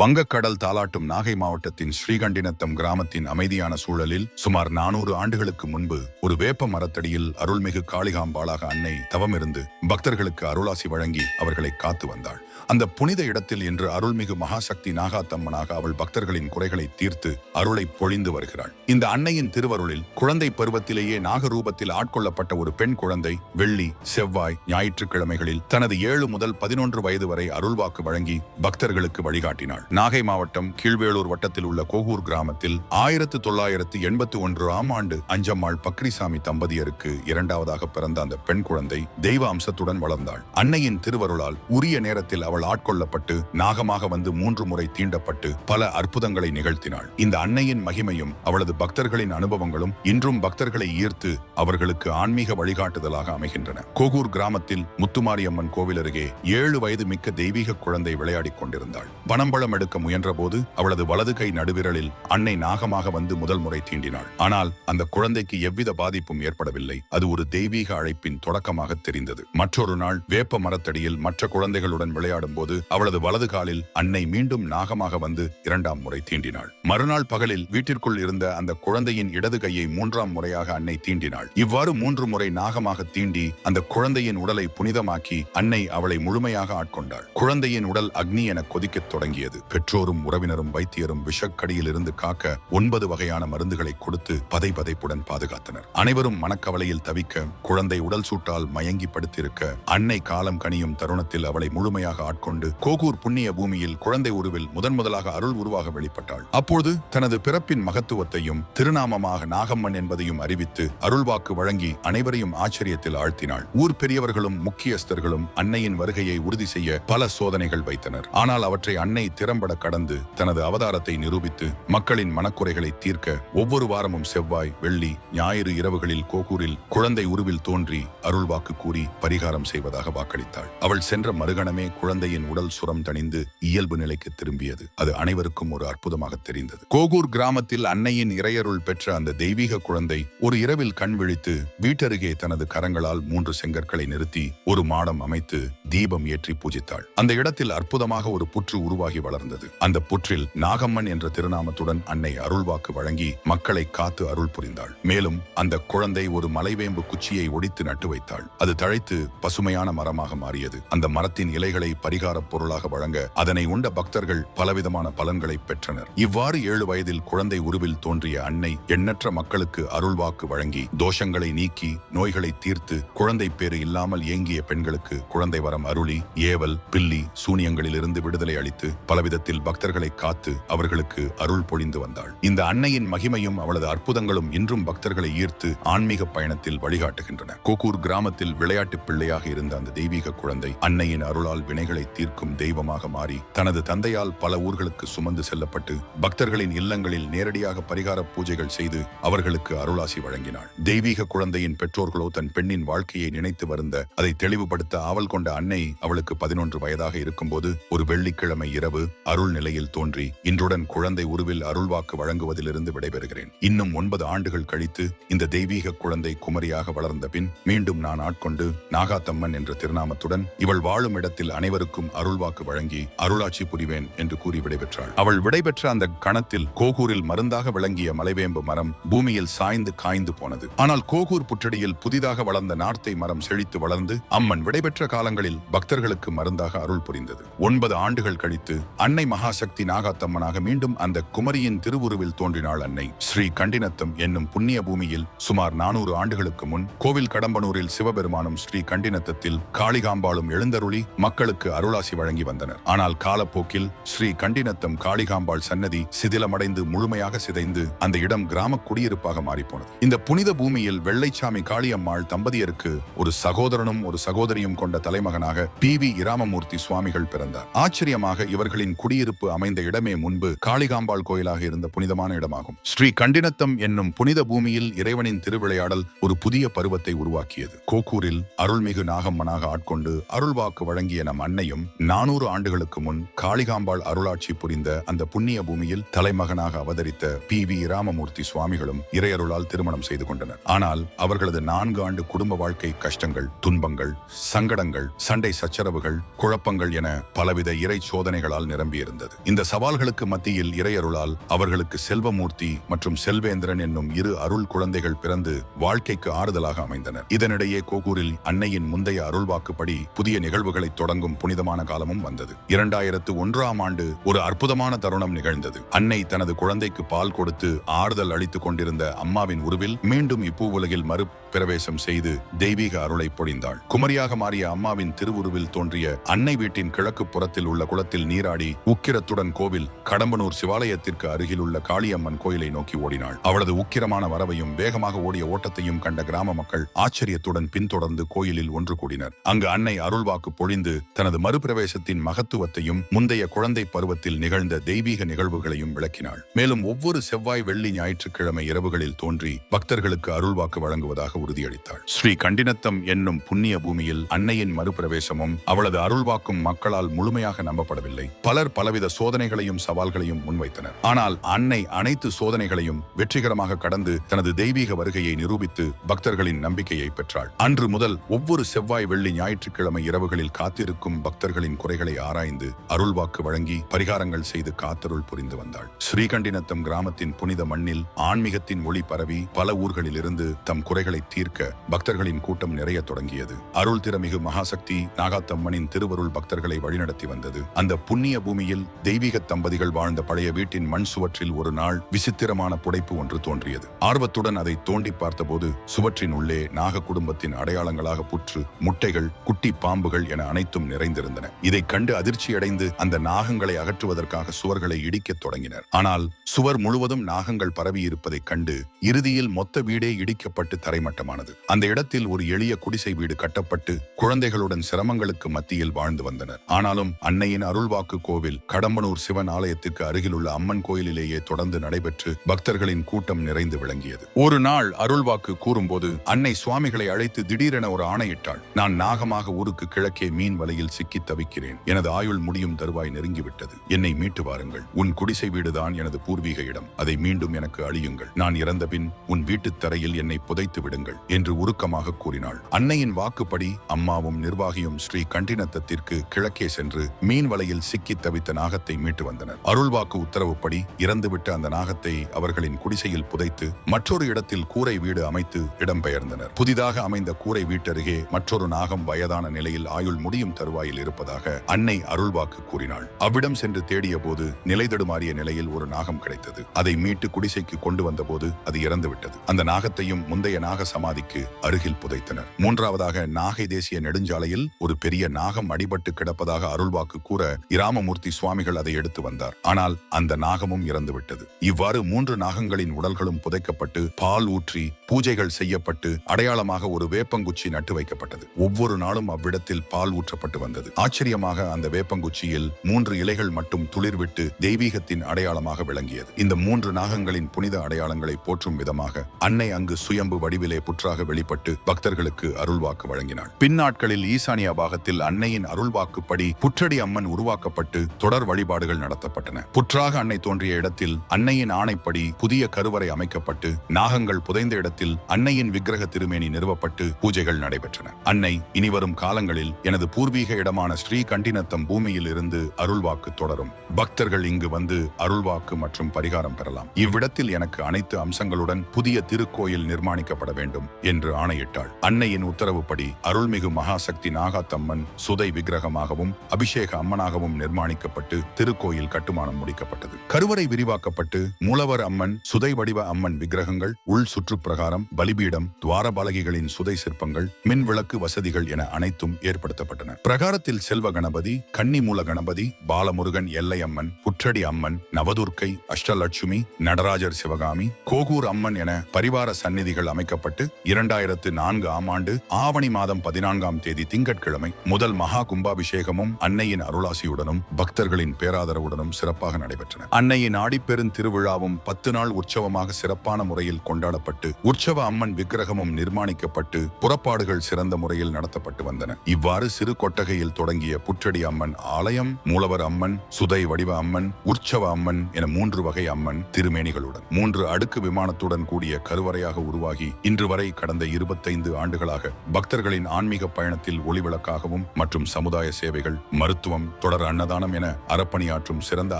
வங்கக்கடல் தாலாட்டும் நாகை மாவட்டத்தின் ஸ்ரீகண்டினத்தம் கிராமத்தின் அமைதியான சூழலில் சுமார் நானூறு ஆண்டுகளுக்கு முன்பு ஒரு வேப்ப மரத்தடியில் அருள்மிகு காளிகாம்பாளாக அன்னை தவமிருந்து பக்தர்களுக்கு அருளாசி வழங்கி அவர்களை காத்து வந்தாள். அந்த புனித இடத்தில் இன்று அருள்மிகு மகாசக்தி நாகாத்தம்மனாக அவள் பக்தர்களின் குறைகளை தீர்த்து அருளை பொழிந்து வருகிறாள். இந்த அன்னையின் திருவருளில் குழந்தை பருவத்திலேயே நாகரூபத்தில் ஆட்கொள்ளப்பட்ட ஒரு பெண் குழந்தை வெள்ளி செவ்வாய் ஞாயிற்றுக்கிழமைகளில் தனது ஏழு முதல் பதினொன்று வயது வரை அருள்வாக்கு வழங்கி பக்தர்களுக்கு வழிகாட்டினாள். நாகை மாவட்டம் கீழ்வேளூர் வட்டத்தில் உள்ள கோகூர் கிராமத்தில் ஆயிரத்து தொள்ளாயிரத்து எண்பத்தி ஒன்று ஆம் ஆண்டு அஞ்சம்மாள் பக்ரிசாமி தம்பதியருக்கு இரண்டாவதாக பிறந்த அந்த பெண் குழந்தை தெய்வ அம்சத்துடன் வளர்ந்தாள். அன்னையின் திருவருளால் உரிய நேரத்தில் அவள் ஆட்கொள்ளப்பட்டு நாகமாக வந்து மூன்று முறை தீண்டப்பட்டு பல அற்புதங்களை நிகழ்த்தினாள். இந்த அன்னையின் மகிமையும் அவளது பக்தர்களின் அனுபவங்களும் இன்றும் பக்தர்களை ஈர்த்து அவர்களுக்கு ஆன்மீக வழிகாட்டுதலாக அமைகின்றன. கோகூர் கிராமத்தில் முத்துமாரியம்மன் கோவில் அருகே ஏழு வயது மிக்க தெய்வீக குழந்தை விளையாடிக் கொண்டிருந்தாள். பனம்பழம் எடுக்க முயன்றபோது அவளது வலது கை நடுவிரலில் அன்னை நாகமாக வந்து முதல் முறை தீண்டினாள். ஆனால் அந்த குழந்தைக்கு எவ்வித பாதிப்பும் ஏற்படவில்லை. அது ஒரு தெய்வீக அழைப்பின் தொடக்கமாக தெரிந்தது. மற்றொரு நாள் வேப்ப மரத்தடியில் மற்ற குழந்தைகளுடன் விளையாடும் போது அவளது வலது காலில் அன்னை மீண்டும் நாகமாக வந்து இரண்டாம் முறை தீண்டினாள். மறுநாள் பகலில் வீட்டிற்குள் இருந்த அந்த குழந்தையின் இடது கையை மூன்றாம் முறையாக அன்னை தீண்டினாள். இவ்வாறு மூன்று முறை நாகமாக தீண்டி அந்த குழந்தையின் உடலை புனிதமாக்கி அன்னை அவளை முழுமையாக ஆட்கொண்டாள். குழந்தையின் உடல் அக்னி என கொதிக்கத் தொடங்கியது. பெற்றோரும் உறவினரும் வைத்தியரும் விஷக்கடியில் இருந்து காக்க ஒன்பது வகையான மருந்துகளை கொடுத்து பதை பதைப்புடன் பாதுகாத்தனர். அனைவரும் மனக்கவலையில் தவிக்க குழந்தை உடல் சூட்டால் மயங்கி படுத்திருக்க அன்னை காலம் கனியும் தருணத்தில் அவளை முழுமையாக ஆட்கொண்டு கோகூர் புண்ணிய பூமியில் குழந்தை உருவில் முதன் முதலாக அருள் உருவாக வெளிப்பட்டாள். அப்போது தனது பிறப்பின் மகத்துவத்தையும் திருநாமமாக நாகம்மன் என்பதையும் அறிவித்து அருள்வாக்கு வழங்கி அனைவரையும் ஆச்சரியத்தில் ஆழ்த்தினாள். ஊர் பெரியவர்களும் முக்கியஸ்தர்களும் அன்னையின் வருகையை உறுதி செய்ய பல சோதனைகள் வைத்தனர். ஆனால் அவற்றை அன்னை திறம்பட கடந்து தனது அவதாரத்தை நிரூபித்து மக்களின் மனக்குறைகளை தீர்க்க ஒவ்வொரு வாரமும் செவ்வாய் வெள்ளி ஞாயிறு இரவுகளில் கோகூரில் குழந்தை உருவில் தோன்றி அருள்வாக்கு கூறி பரிகாரம் செய்வதாக வாக்களித்தாள். அவள் சென்ற மறுகணமே குழந்தையின் உடல் சுரம் தணிந்து இயல்பு நிலைக்கு திரும்பியது. அது அனைவருக்கும் ஒரு அற்புதமாக தெரிந்தது. கோகூர் கிராமத்தில் அன்னையின் இறையருள் பெற்ற அந்த தெய்வீக குழந்தை ஒரு இரவில் கண் விழித்து வீட்டருகே தனது கரங்களால் மூன்று செங்கற்களை நிறுத்தி ஒரு மாடம் அமைத்து தீபம் ஏற்றி பூஜித்தாள். அந்த இடத்தில் அற்புதமாக ஒரு புற்று உருவாகி வளர்ந்தது. அந்த புற்றில் நாகம்மன் என்ற திருநாமத்துடன் அன்னை அருள்வாக்கு வழங்கி மக்களை காத்து அருள் புரிந்தாள். மேலும் அந்த குழந்தை ஒரு மலைவேம்பு குச்சியை ஒடித்து நட்டு வைத்தாள். அது தழைத்து பசுமையான மரமாக மாறியது. அந்த மரத்தின் இலைகளை பரிகாரப் பொருளாக வழங்க அதனை உண்ட பக்தர்கள் பலவிதமான பலன்களை பெற்றனர். இவ்வாறு ஏழு வயதில் குழந்தை உருவில் தோன்றிய அன்னை எண்ணற்ற மக்களுக்கு அருள்வாக்கு வழங்கி தோஷங்களை நீக்கி நோய்களை தீர்த்து குழந்தை பேறு இல்லாமல் ஏங்கிய பெண்களுக்கு குழந்தை வரம் அருளி ஏவல் பில்லி சூனியங்களிலிருந்து விடுதலை அளித்து பலவித விதத்தில் பக்தர்களை காத்து அவர்களுக்கு அருள் பொழிந்து வந்தாள். இந்த அன்னையின் மகிமையும் அவளது அற்புதங்களும் இன்றும் பக்தர்களை ஈர்த்து ஆன்மீக பயணத்தில் வழிகாட்டுகின்றன. கோகூர் கிராமத்தில் விளையாட்டு பிள்ளையாக இருந்த அந்த தெய்வீக குழந்தை அன்னையின் அருளால் வினைகளை தீர்க்கும் தெய்வமாக மாறி தனது தந்தையால் பல ஊர்களுக்கு சுமந்து செல்லப்பட்டு பக்தர்களின் இல்லங்களில் நேரடியாக பரிகார பூஜைகள் செய்து அவர்களுக்கு அருளாசி வழங்கினாள். தெய்வீக குழந்தையின் பெற்றோர்களோ தன் பெண்ணின் வாழ்க்கையை நினைத்து வருந்த அதை தெளிவுபடுத்த ஆவல் கொண்ட அன்னை அவளுக்கு பதினொன்று வயதாக இருக்கும்போது ஒரு வெள்ளிக்கிழமை இரவு அருள் நிலையில் தோன்றி இன்றுடன் குழந்தை உருவில் அருள்வாக்கு வழங்குவதிலிருந்து விடைபெறுகிறேன். இன்னும் ஒன்பது ஆண்டுகள் கழித்து இந்த தெய்வீக குழந்தை குமரியாக வளர்ந்த பின் மீண்டும் நான் ஆட்கொண்டு நாகாத்தம்மன் என்ற திருநாமத்துடன் இவள் வாழும் இடத்தில் அனைவருக்கும் அருள்வாக்கு வழங்கி அருளாட்சி புரிவேன் என்று கூறி விடைபெற்றாள். அவள் விடைபெற்ற அந்த கணத்தில் கோகூரில் மருந்தாக விளங்கிய மலைவேம்பு மரம் பூமியில் சாய்ந்து காய்ந்து போனது. ஆனால் கோகூர் புற்றடியில் புதிதாக வளர்ந்த நார்த்தை மரம் செழித்து வளர்ந்து அம்மன் விடைபெற்ற காலங்களில் பக்தர்களுக்கு மருந்தாக அருள் புரிந்தது. ஒன்பது ஆண்டுகள் கழித்து அன்னை மகாசக்தி நாகாத்தம்மனாக மீண்டும் அந்த குமரியின் திருவுருவில் தோன்றினாள் அன்னை. ஸ்ரீ கண்டினத்தம் என்னும் புண்ணிய பூமியில் சுமார் நானூறு ஆண்டுகளுக்கு முன் கோவில் கடம்பனூரில் சிவபெருமானும் ஸ்ரீ கண்டினத்தத்தில் காளிகாம்பாளும் எழுந்தருளி மக்களுக்கு அருளாசி வழங்கி வந்தனர். ஆனால் காலப்போக்கில் ஸ்ரீ கண்டினத்தம் காளிகாம்பாள் சன்னதி சிதிலமடைந்து முழுமையாக சிதைந்து அந்த இடம் கிராம குடியிருப்பாக மாறிப்போனது. இந்த புனித பூமியில் வெள்ளைச்சாமி காளியம்மாள் தம்பதியருக்கு ஒரு சகோதரனும் ஒரு சகோதரியும் கொண்ட தலைமகனாக பி வி இராமமூர்த்தி சுவாமிகள் பிறந்தார். ஆச்சரியமாக இவர்களின் குடியிருப்பு அமைந்த இடமே முன்பு காளிகாம்பாள் கோயிலாக இருந்த புனிதமான இடமாகும். ஸ்ரீ கண்டினத்தம் என்னும் புனித பூமியில் இறைவனின் திருவிளையாடல் ஒரு புதிய பருவத்தை உருவாக்கியது. கோக்கூரில் அருள்மிகு நாகம்மனாக ஆட்கொண்டு அருள்வாக்கு வழங்கிய நம் அன்னையும் நானூறு ஆண்டுகளுக்கு முன் காளிகாம்பாள் அருளாட்சி புரிந்த அந்த புண்ணிய பூமியில் தலைமகனாக அவதரித்த பி. வி. ராமமூர்த்தி சுவாமிகளும் இறையருளால் திருமணம் செய்து கொண்டனர். ஆனால் அவர்களது நான்கு ஆண்டு குடும்ப வாழ்க்கை கஷ்டங்கள் துன்பங்கள் சங்கடங்கள் சண்டை சச்சரவுகள் குழப்பங்கள் என பலவித இறை சோதனைகளால் நிரம்பி நிரம்பியிருந்தது இந்த சவால்களுக்கு மத்தியில் இறையருளால் அவர்களுக்கு செல்வமூர்த்தி மற்றும் செல்வேந்திரன் என்னும் இரு அருள் குழந்தைகள் பிறந்து வாழ்க்கைக்கு ஆறுதலாக அமைந்தனர். இதனிடையே கோகூரில் அன்னையின் முந்தைய அருள்வாக்குப்படி புதிய நிகழ்வுகளை தொடங்கும் புனிதமான காலமும் வந்தது. இரண்டாயிரத்து ஒன்றாம் ஆண்டு ஒரு அற்புதமான தருணம் நிகழ்ந்தது. அன்னை தனது குழந்தைக்கு பால் கொடுத்து ஆறுதல் அளித்துக் கொண்டிருந்த அம்மாவின் உருவில் மீண்டும் இப்பூவுலகில் மறு பிரவேசம் செய்து தெய்வீக அருளை பொழிந்தாள். குமரியாக மாறிய அம்மாவின் திருவுருவில் தோன்றிய அன்னை வீட்டின் கிழக்கு புறத்தில் உள்ள குளத்தில் நீராடி உக்கிரத்துடன் கோவில் கடம்பனூர் சிவாலயத்திற்கு அருகிலுள்ள காளியம்மன் கோயிலை நோக்கி ஓடினாள். அவளது உக்கிரமான வரவையும் வேகமாக ஓடிய ஓட்டத்தையும் கண்ட கிராம மக்கள் ஆச்சரியத்துடன் பின்தொடர்ந்து கோயிலில் ஒன்று கூடினர். அங்கு அன்னை அருள்வாக்கு பொழிந்து தனது மறுபிரவேசத்தின் மகத்துவத்தையும் முந்தைய குழந்தை பருவத்தில் நிகழ்ந்த தெய்வீக நிகழ்வுகளையும் விளக்கினாள். மேலும் ஒவ்வொரு செவ்வாய் வெள்ளி ஞாயிற்றுக்கிழமை இரவுகளில் தோன்றி பக்தர்களுக்கு அருள்வாக்கு வழங்குவதாக உறுதியளித்தாள். ஸ்ரீ கண்டினத்தம் என்னும் புண்ணிய பூமியில் அன்னையின் மறுபிரவேசமும் அவளது அருள்வாக்கும் மக்களால் முழுமையாக நம்பப்படவில்லை. பலர் பலவித சோதனைகளையும் சவால்களையும் முன்வைத்தனர். ஆனால் அன்னை அனைத்து சோதனைகளையும் வெற்றிகரமாக கடந்து தனது தெய்வீக வருகையை நிரூபித்து பக்தர்களின் நம்பிக்கையை பெற்றாள். அன்று முதல் ஒவ்வொரு செவ்வாய் வெள்ளி ஞாயிற்றுக்கிழமை இரவுகளில் காத்திருக்கும் பக்தர்களின் குறைகளை ஆராய்ந்து அருள்வாக்கு வழங்கி பரிகாரங்கள் செய்து காத்தருள் புரிந்து வந்தாள். ஸ்ரீகண்டினத்தம் கிராமத்தின் புனித மண்ணில் ஆன்மீகத்தின் ஒளி பரவி பல ஊர்களிலிருந்து தம் குறைகளை தீர்க்க பக்தர்களின் கூட்டம் நிறைய தொடங்கியது. அருள் திறமிகு மகாசக்தி நாகாத்தம்மனின் திருவருள் பக்தர்களை வழிநடத்தி வந்தது. அந்த புண்ணிய பூமியில் தெய்வீக தம்பதிகள் வாழ்ந்த பழைய வீட்டின் மண் சுவற்றில் ஒரு நாள் விசித்திரமான புடைப்பு ஒன்று தோன்றியது. ஆர்வத்துடன் அதை தோண்டி பார்த்தபோது சுவற்றின் உள்ளே நாக குடும்பத்தின் அடையாளங்களாக புற்று முட்டைகள் குட்டி பாம்புகள் என அனைத்தும் நிறைந்திருந்தன. இதை கண்டு அதிர்ச்சியடைந்து அந்த நாகங்களை அகற்றுவதற்காக சுவர்களை இடிக்கத் தொடங்கினர். ஆனால் சுவர் முழுவதும் நாகங்கள் பரவி இருப்பதைக் கண்டு இறுதியில் மொத்த வீடே இடிக்கப்பட்டு தரைமட்டமானது. அந்த இடத்தில் ஒரு எளிய குடிசை வீடு கட்டப்பட்டு குழந்தைகளுடன் சிரமங்களுக்கு மத்தியில் வாழ்ந்து வந்தனர். ஆனாலும் அன்னையின் அருள்வாக்கு கோவில் கடம்பனூர் சிவன் ஆலயத்திற்கு அருகிலுள்ள அம்மன் கோயிலிலேயே தொடர்ந்து நடைபெற்று பக்தர்களின் கூட்டம் நிறைந்து விளங்கியது. ஒரு நாள் அருள்வாக்கு கூறும்போது அன்னை சுவாமிகளை அழைத்து திடீரென ஒரு ஆணையிட்டாள். நான் நாகமாக ஊருக்கு கிழக்கே மீன் வலையில் சிக்கி தவிக்கிறேன். எனது ஆயுள் முடியும் தருவாய் நெருங்கிவிட்டது. என்னை மீட்டு வாருங்கள். உன் குடிசை வீடுதான் எனது பூர்வீக இடம். அதை மீண்டும் எனக்கு அழியுங்கள். நான் இறந்தபின் உன் வீட்டுத் தரையில் என்னை புதைத்து விடுங்கள் என்று உருக்கமாக கூறினாள். அன்னையின் வாக்குப்படி அம்மாவும் நிர்வாகியும் ஸ்ரீ கண்டினத்தத்திற்கு கிழக்கே சென்று மீன் வலையில் சிக்கி தவித்த நாகத்தை மீட்டு வந்தனர். அருள்வாக்கு உத்தரவுப்படி இறந்துவிட்ட அந்த நாகத்தை அவர்களின் குடிசையில் புதைத்து மற்றொரு இடத்தில் கூரை வீடு அமைத்து இடம்பெயர்ந்தனர். புதிதாக அமைந்த கூரை வீட்டருகே மற்றொரு நாகம் வயதான நிலையில் ஆயுள் முடியும் தருவாயில் இருப்பதாக அன்னை அருள்வாக்கு கூறினாள். அவ்விடம் சென்று தேடிய போது நிலை தடுமாறிய நிலையில் ஒரு நாகம் கிடைத்தது. அதை மீட்டு குடிசைக்கு கொண்டு வந்தபோது அது இறந்துவிட்டது. அந்த நாகத்தையும் முந்தைய நாக சமாதிக்கு அருகில் புதைத்தனர். மூன்றாவதாக நாகை தேசிய நெடுஞ்சாலையில் ஒரு பெரிய நாகம் அடிபட்டு கிடப்பதாக அருள்வாக்கு கூற இராமமூர்த்தி சுவாமிகள் அதை எடுத்து வந்தார். ஆனால் அந்த நாகமும் இறந்துவிட்டது. இவ்வாறு மூன்று நாகங்களின் உடல்களும் புதைக்கப்பட்டு பால் ஊற்றி பூஜைகள் செய்யப்பட்டு அடையாளமாக ஒரு வேப்பங்குச்சி நட்டு வைக்கப்பட்டது. ஒவ்வொரு நாளும் அவ்விடத்தில் பால் ஊற்றப்பட்டு வந்தது. ஆச்சரியமாக அந்த வேப்பங்குச்சியில் மூன்று இலைகள் மட்டும் துளிர்விட்டு தெய்வீகத்தின் அடையாளமாக விளங்கியது. இந்த மூன்று நாகங்களின் புனித அடையாளங்களை போற்றும் விதமாக அன்னை அங்கு சுயம்பு வடிவிலே புற்றாக வெளிப்பட்டு பக்தர்களுக்கு அருள்வாக்கு வழங்கினாள். பின்னாட்களில் ஈசானிய பாகத்தில் அன்னையின் அருள்வாக்குப்படி புற்றடி அம்மன் உருவாக்கப்பட்டு தொடர் வழிபாடுகள் நடத்தப்பட்டன. புற்றாக அன்னை தோன்றிய இடத்தில் அன்னையின் ஆணைப்படி புதிய கருவறை அமைக்கப்பட்டு நாகங்கள் புதைந்த இடத்தில் அன்னையின் விக்கிரக திருமேனி நிறுவப்பட்டு பூஜைகள் நடைபெற்றன. அன்னை இனிவரும் காலங்களில் எனது பூர்வீக இடமான ஸ்ரீ கண்டினத்தம் பூமியில் இருந்து அருள்வாக்கு தொடரும். பக்தர்கள் இங்கு வந்து அருள்வாக்கு மற்றும் பரிகாரம் பெறலாம். இவ்விடத்தில் எனக்கு அனைத்து அம்சங்களுடன் புதிய திருக்கோயில் நிர்மாணிக்கப்பட வேண்டும் என்று ஆணையிட்டாள். அன்னையின் உத்தரவுப்படி அருள்மிகு மகாசக்தி நாகாத்தம்மன் சுதை விக்கிரகமாகவும் அபிஷேக அம்மனாகவும் நிர்மாணிக்க நிர்மாணிக்கப்பட்டு திருக்கோயில் கட்டுமானம் முடிக்கப்பட்டது. கருவறை விரிவாக்கப்பட்டு மூலவர் அம்மன் சுதை வடிவ அம்மன் விக்கிரகங்கள் உள் சுற்றுப்பிரகாரம் பலிபீடம் துவாரபாலகிகளின் சுதை சிற்பங்கள் மின் விளக்கு வசதிகள் என அனைத்தும் ஏற்படுத்தப்பட்டன. பிரகாரத்தில் செல்வ கணபதி கன்னிமூல கணபதி பாலமுருகன் எல்லை அம்மன் புற்றடி அம்மன் நவதுர்க்கை அஷ்டலட்சுமி நடராஜர் சிவகாமி கோகூர் அம்மன் என பரிவார சந்நிதிகள் அமைக்கப்பட்டு இரண்டாயிரத்து நான்கு ஆம் ஆண்டு ஆவணி மாதம் பதினான்காம் தேதி திங்கட்கிழமை முதல் மகா கும்பாபிஷேகமும் அன்னையின் அருளாசியுடனும் பக்தர்களின் பேராதரவுடனும் சிறப்பாக நடைபெற்றன. அன்னையின் ஆடிப்பெரும் திருவிழாவும் பத்து நாள் உற்சவமாக சிறப்பான முறையில் கொண்டாடப்பட்டு உற்சவ அம்மன் விக்கிரகமும் நிர்மாணிக்கப்பட்டு புறப்பாடுகள் சிறந்த முறையில் நடத்தப்பட்டு வந்தன. இவ்வாறு சிறு கொட்டகையில் தொடங்கிய புற்றடி அம்மன் ஆலயம் மூலவர் அம்மன் சுதை வடிவ அம்மன் உற்சவ அம்மன் என மூன்று வகை அம்மன் திருமேனிகளுடன் மூன்று அடுக்கு விமானத்துடன் கூடிய கருவறையாக உருவாகி இன்று வரை கடந்த இருபத்தைந்து ஆண்டுகளாக பக்தர்களின் ஆன்மீக பயணத்தில் ஒளிவிளக்காகவும் மற்றும் சமுதாய சேவைகள் மருத்துவம் தொடர் அன்னதானம் என அறப்பணியாற்றும் சிறந்த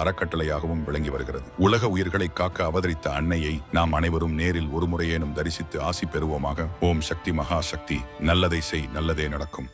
அறக்கட்டளையாகவும் விளங்கி வருகிறது. உலக உயிர்களை காக்க அவதரித்த அன்னையை நாம் அனைவரும் நேரில் ஒருமுறையேனும் தரிசித்து ஆசி பெறுவோமாக. ஓம் சக்தி மகா சக்தி நல்லதை செய் நல்லதே நடக்கும்.